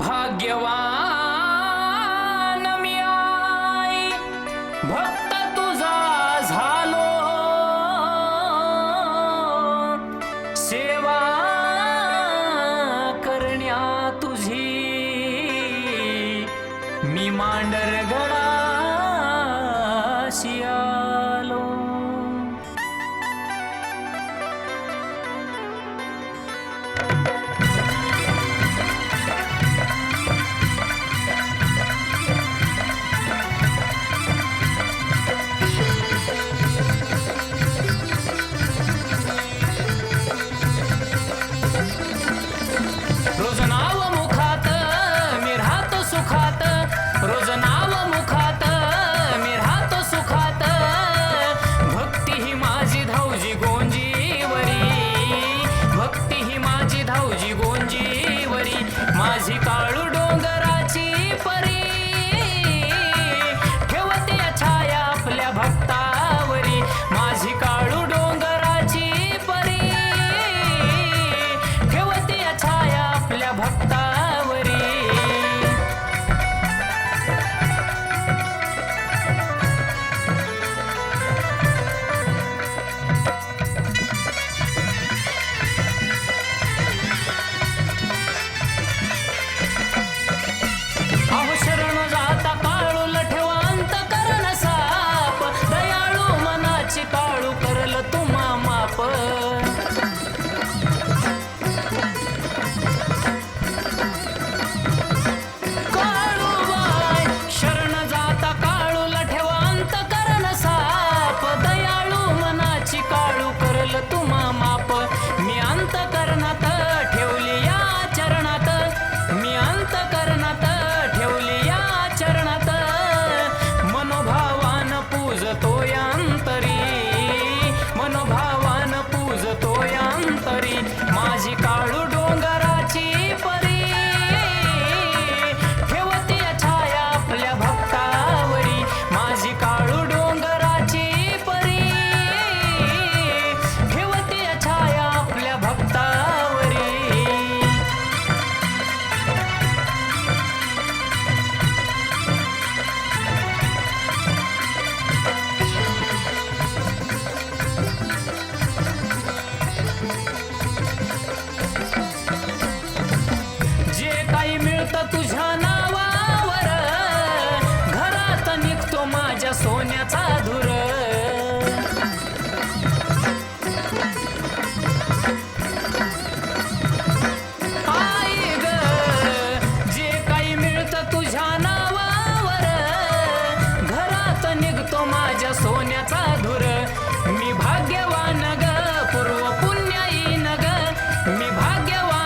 भाग्यवान मी आई. भक्त तुझा झालो. सेवा करण्या तुझी. मी मांडर गडा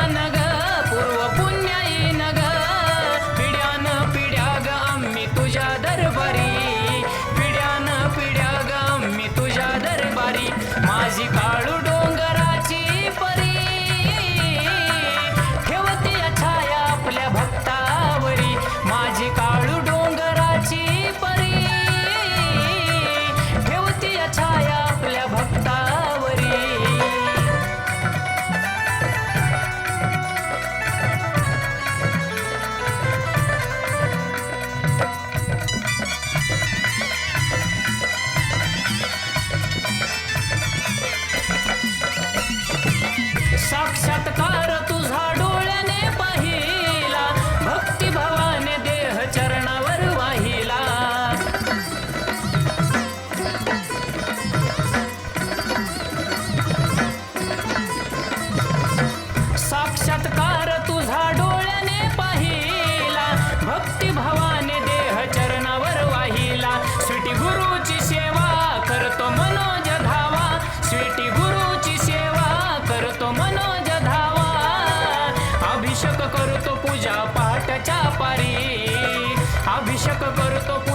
Nanaga. But corto. Pues.